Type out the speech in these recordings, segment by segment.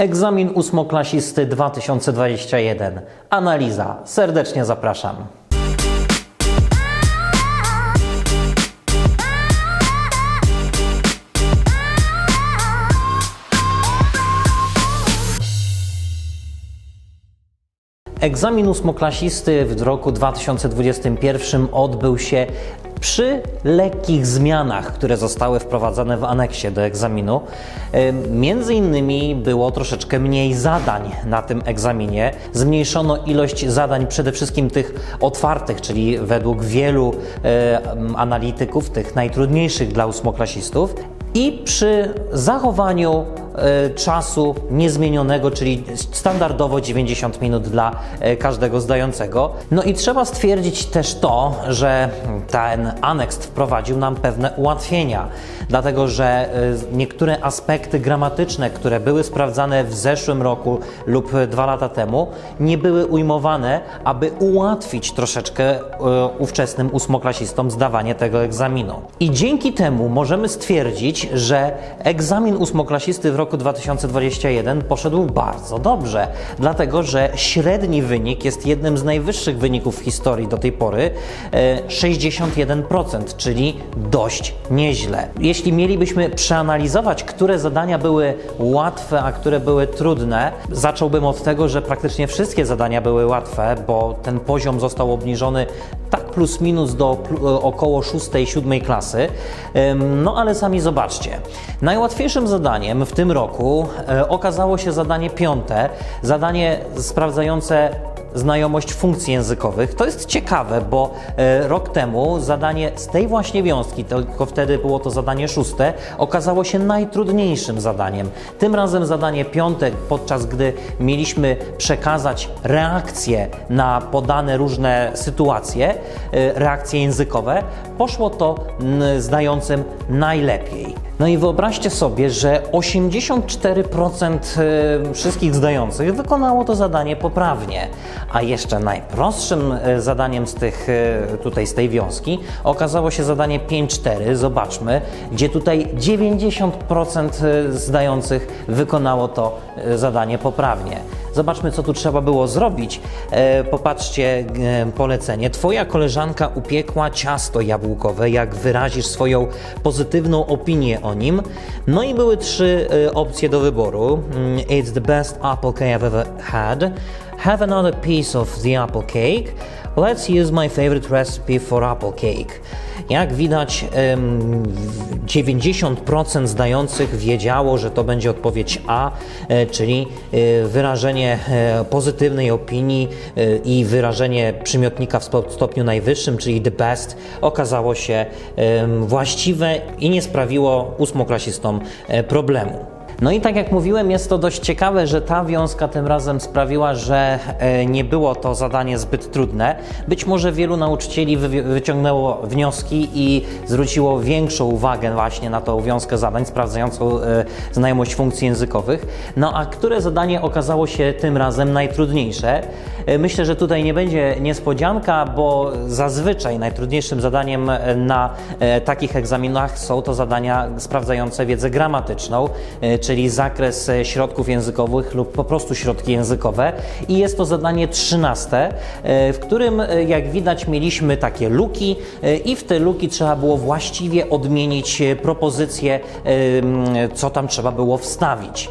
Egzamin ósmoklasisty 2021. Analiza. Serdecznie zapraszam. Egzamin ósmoklasisty w roku 2021 odbył się przy lekkich zmianach, które zostały wprowadzone w aneksie do egzaminu. Między innymi było troszeczkę mniej zadań na tym egzaminie. Zmniejszono ilość zadań przede wszystkim tych otwartych, czyli według wielu analityków, tych najtrudniejszych dla ósmoklasistów. I przy zachowaniu czasu niezmienionego, czyli standardowo 90 minut dla e, każdego zdającego. No i trzeba stwierdzić też to, że ten aneks wprowadził nam pewne ułatwienia, dlatego że e, niektóre aspekty gramatyczne, które były sprawdzane w zeszłym roku lub dwa lata temu, nie były ujmowane, aby ułatwić troszeczkę e, ówczesnym ósmoklasistom zdawanie tego egzaminu. I dzięki temu możemy stwierdzić, że egzamin ósmoklasisty w roku 2021 poszedł bardzo dobrze, dlatego że średni wynik jest jednym z najwyższych wyników w historii do tej pory e, 61%, czyli dość nieźle. Jeśli mielibyśmy przeanalizować, które zadania były łatwe, a które były trudne, zacząłbym od tego, że praktycznie wszystkie zadania były łatwe, bo ten poziom został obniżony plus minus do pl- około 6-7 klasy. No ale sami zobaczcie. Najłatwiejszym zadaniem w tym roku e, okazało się zadanie piąte, zadanie sprawdzające znajomość funkcji językowych. To jest ciekawe, bo e, rok temu zadanie z tej właśnie wiązki, tylko wtedy było to zadanie szóste, okazało się najtrudniejszym zadaniem. Tym razem zadanie piąte, podczas gdy mieliśmy przekazać reakcje na podane różne sytuacje, e, reakcje językowe, poszło to zdającym najlepiej. No i wyobraźcie sobie, że 84% e, wszystkich zdających wykonało to zadanie poprawnie, a jeszcze najprostszym e, zadaniem z tych e, tutaj z tej wiązki okazało się zadanie 5-4. Zobaczmy, gdzie tutaj 90% zdających wykonało to e, zadanie poprawnie. Zobaczmy, co tu trzeba było zrobić. E, popatrzcie, e, polecenie. Twoja koleżanka upiekła ciasto jabłkowe. Jak wyrazisz swoją pozytywną opinię o nim? No i były trzy e, opcje do wyboru. Mm, It's the best apple cake I've ever had. Have another piece of the apple cake. Let's use my favorite recipe for apple cake. Jak widać, em, 90% zdających wiedziało, że to będzie odpowiedź A, e, czyli e, wyrażenie e, pozytywnej opinii i wyrażenie przymiotnika w stopniu najwyższym, czyli the best, okazało się właściwe i nie sprawiło ósmoklasistom problemu. No i tak jak mówiłem, jest to dość ciekawe, że ta wiązka tym razem sprawiła, że e, nie było to zadanie zbyt trudne. Być może wielu nauczycieli wy, wyciągnęło wnioski i zwróciło większą uwagę właśnie na tą wiązkę zadań sprawdzającą e, znajomość funkcji językowych. No a które zadanie okazało się tym razem najtrudniejsze? E, Myślę, że tutaj nie będzie niespodzianka, bo zazwyczaj najtrudniejszym zadaniem na takich egzaminach są to zadania sprawdzające wiedzę gramatyczną, e, czyli zakres e, środków językowych lub po prostu środki językowe. I jest to zadanie 13, e, w którym, e, jak widać, mieliśmy takie luki i w te luki trzeba było właściwie odmienić propozycje, m, co tam trzeba było wstawić.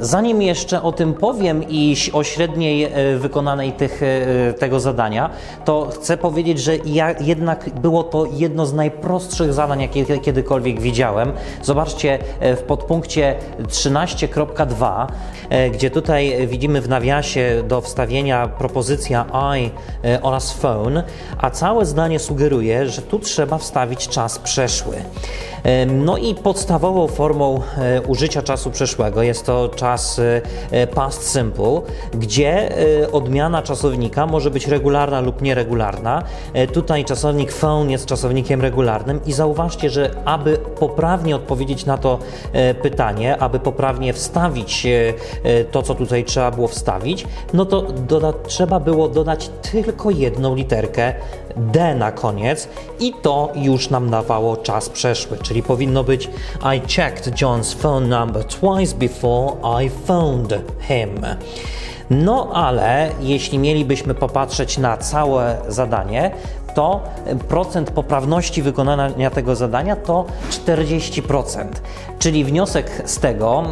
Zanim jeszcze o tym powiem i o średniej e, wykonanej tych, e, tego zadania, to chcę powiedzieć, że ja, jednak było to jedno z najprostszych zadań, jakie kiedykolwiek widziałem. Zobaczcie e, w podpunkcie 13.2, e, gdzie tutaj widzimy w nawiasie do wstawienia propozycja I oraz phone, a całe zdanie sugeruje, że tu trzeba wstawić czas przeszły. No i podstawową formą użycia czasu przeszłego jest to czas e, past simple, gdzie e, odmiana czasownika może być regularna lub nieregularna. Tutaj czasownik phone jest czasownikiem regularnym i zauważcie, że aby poprawnie odpowiedzieć na to pytanie, aby poprawnie wstawić to, co tutaj trzeba było wstawić, no to doda- trzeba było dodać tylko jedną literkę D na koniec i to już nam dawało czas przeszły, czyli powinno być I checked John's phone number twice before I found him. No ale jeśli mielibyśmy popatrzeć na całe zadanie, to procent poprawności wykonania tego zadania to 40%. Czyli wniosek z tego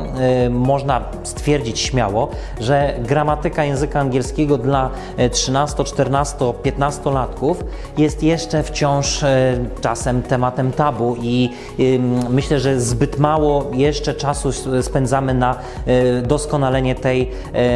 y, można stwierdzić śmiało, że gramatyka języka angielskiego dla y, 13, 14, 15 latków jest jeszcze wciąż y, czasem tematem tabu i y, myślę, że zbyt mało jeszcze czasu spędzamy na y, doskonalenie tej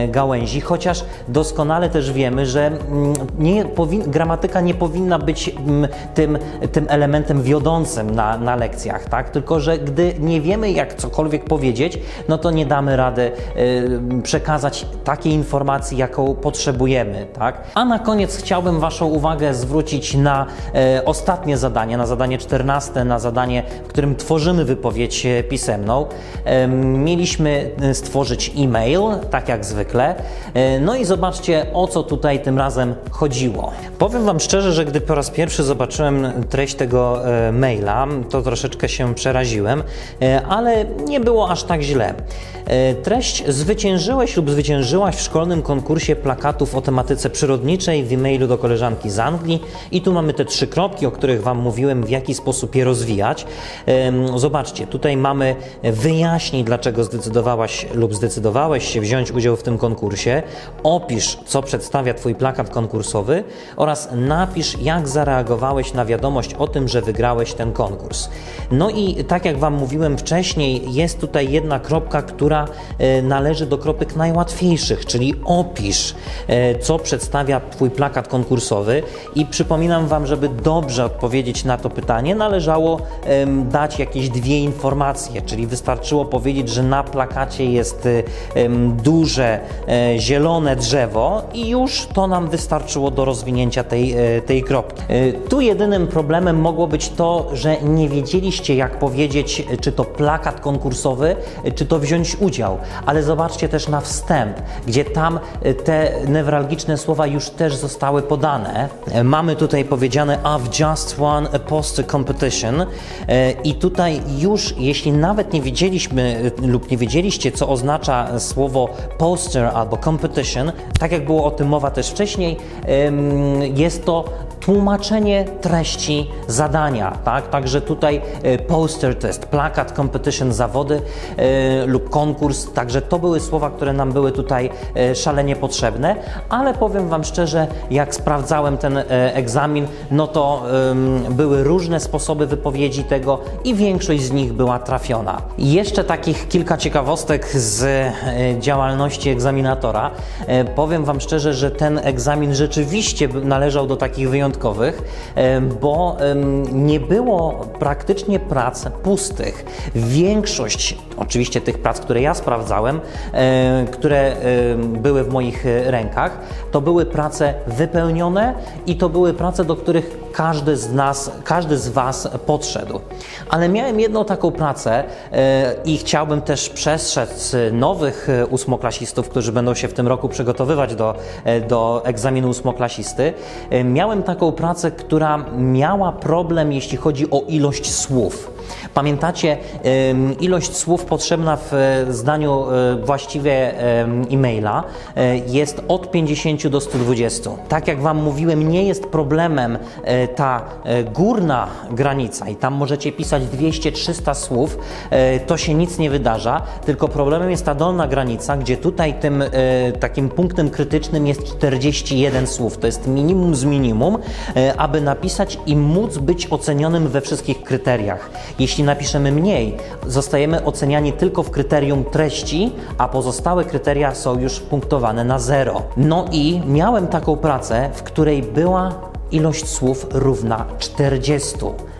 y, gałęzi, chociaż doskonale też wiemy, że mm, nie gramatyka nie powinna być mm, tym, tym elementem wiodącym na, na lekcjach, tak? tylko że gdy nie wiemy, jak cokolwiek powiedzieć, no to nie damy rady y, przekazać takiej informacji, jaką potrzebujemy. Tak? A na koniec chciałbym Waszą uwagę zwrócić na e, ostatnie zadanie, na zadanie 14, na zadanie, w którym tworzymy wypowiedź e, pisemną. Em, Mieliśmy e, stworzyć e-mail, tak jak zwykle. No i zobaczcie, o co tutaj tym razem chodziło. Powiem Wam szczerze, że gdy po raz pierwszy zobaczyłem treść tego e, maila, to troszeczkę się przeraziłem, e, ale nie było aż tak źle. E, Treść zwyciężyłeś lub zwyciężyłaś w szkolnym konkursie plakatów o tematyce przyrodniczej w e-mailu do koleżanki z Anglii i tu mamy te trzy kropki, o których Wam mówiłem, w jaki sposób je rozwijać. Zobaczcie, tutaj mamy wyjaśnij, dlaczego zdecydowałaś lub zdecydowałeś się wziąć udział w tym konkursie, opisz, co przedstawia Twój plakat konkursowy oraz napisz, jak zareagowałeś na wiadomość o tym, że wygrałeś ten konkurs. No i tak jak Wam mówiłem wcześniej, jest tutaj jedna kropka, która e, należy do kropek najłatwiejszych, czyli opisz, e, co przedstawia Twój plakat konkursowy i przypominam Wam, żeby dobrze odpowiedzieć na to pytanie, należało dać jakieś dwie informacje, czyli wystarczyło powiedzieć, że na plakacie jest em, duże e, zielone drzewo i już to nam wystarczyło do rozwinięcia tej, e, tej kropki. E, Tu jedynym problemem mogło być to, że nie wiedzieliście jak powiedzieć, e, czy to plakat konkursowy, e, czy to wziąć udział, ale zobaczcie też na wstęp, gdzie tam te newralgiczne słowa już też zostały podane. Mamy tutaj powiedziane I've just won a poster competition i tutaj już, jeśli nawet nie wiedzieliśmy lub nie wiedzieliście, co oznacza słowo poster albo competition, tak jak było o tym mowa też wcześniej, jest to tłumaczenie treści zadania, tak? Także tutaj e, poster to jest plakat, competition, zawody e, lub konkurs, także to były słowa, które nam były tutaj e, szalenie potrzebne, ale powiem Wam szczerze, jak sprawdzałem ten egzamin, no to były różne sposoby wypowiedzi tego i większość z nich była trafiona. Jeszcze takich kilka ciekawostek z działalności egzaminatora. Powiem Wam szczerze, że ten egzamin rzeczywiście należał do takich wyjątkowych, e, bo nie było praktycznie prac pustych. Większość, oczywiście tych prac, które ja sprawdzałem, które były w moich rękach, to były prace wypełnione i to były prace, do których każdy z nas, każdy z Was podszedł. Ale miałem jedną taką pracę e, i chciałbym też przestrzec nowych e, ósmoklasistów, którzy będą się w tym roku przygotowywać do, e, do egzaminu ósmoklasisty. Miałem taką pracę, która miała problem, jeśli chodzi o ilość słów. Pamiętacie, ilość słów potrzebna w e, zdaniu e, właściwie em, e-maila e, jest od 50 do 120. Tak jak Wam mówiłem, nie jest problemem ta górna granica i tam możecie pisać 200-300 słów, to się nic nie wydarza, tylko problemem jest ta dolna granica, gdzie tutaj tym takim punktem krytycznym jest 41 słów. To jest minimum z minimum, aby napisać i móc być ocenionym we wszystkich kryteriach. Jeśli napiszemy mniej, zostajemy oceniani tylko w kryterium treści, a pozostałe kryteria są już punktowane na zero. No i miałem taką pracę, w której była ilość słów równa 40.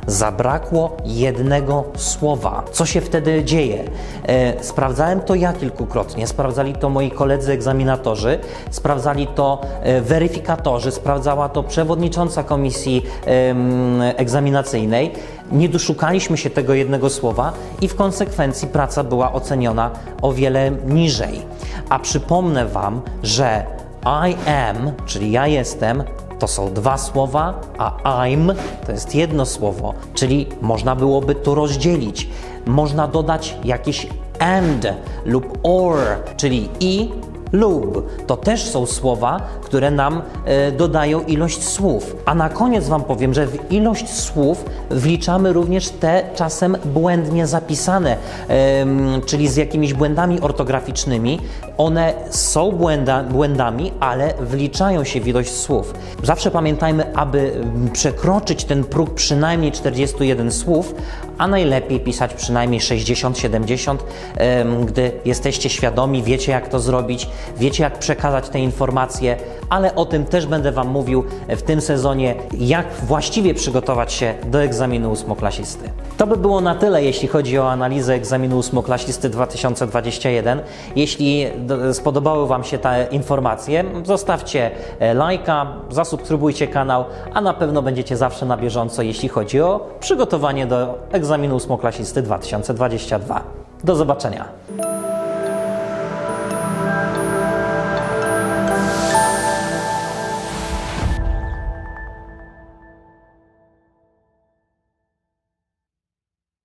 Zabrakło jednego słowa. Co się wtedy dzieje? E, sprawdzałem to ja kilkukrotnie, sprawdzali to moi koledzy egzaminatorzy, sprawdzali to e, weryfikatorzy, sprawdzała to przewodnicząca komisji em, egzaminacyjnej. Nie doszukaliśmy się tego jednego słowa i w konsekwencji praca była oceniona o wiele niżej. A przypomnę Wam, że I am, czyli ja jestem, to są dwa słowa, a I'm to jest jedno słowo, czyli można byłoby to rozdzielić. Można dodać jakieś and lub or, czyli i lub. To też są słowa, które nam e, dodają ilość słów. A na koniec Wam powiem, że w ilość słów wliczamy również te czasem błędnie zapisane, czyli z jakimiś błędami ortograficznymi. One są błęda, błędami, ale wliczają się w ilość słów. Zawsze pamiętajmy, aby przekroczyć ten próg przynajmniej 41 słów, a najlepiej pisać przynajmniej 60-70, em, gdy jesteście świadomi, wiecie jak to zrobić, wiecie jak przekazać te informacje, ale o tym też będę Wam mówił w tym sezonie, jak właściwie przygotować się do egzaminu ósmoklasisty. To by było na tyle, jeśli chodzi o analizę egzaminu ósmoklasisty 2021. Jeśli do- spodobały Wam się te informacje, zostawcie e, lajka, zasubskrybujcie kanał, a na pewno będziecie zawsze na bieżąco, jeśli chodzi o przygotowanie do egzaminu ósmoklasisty 2022. Do zobaczenia.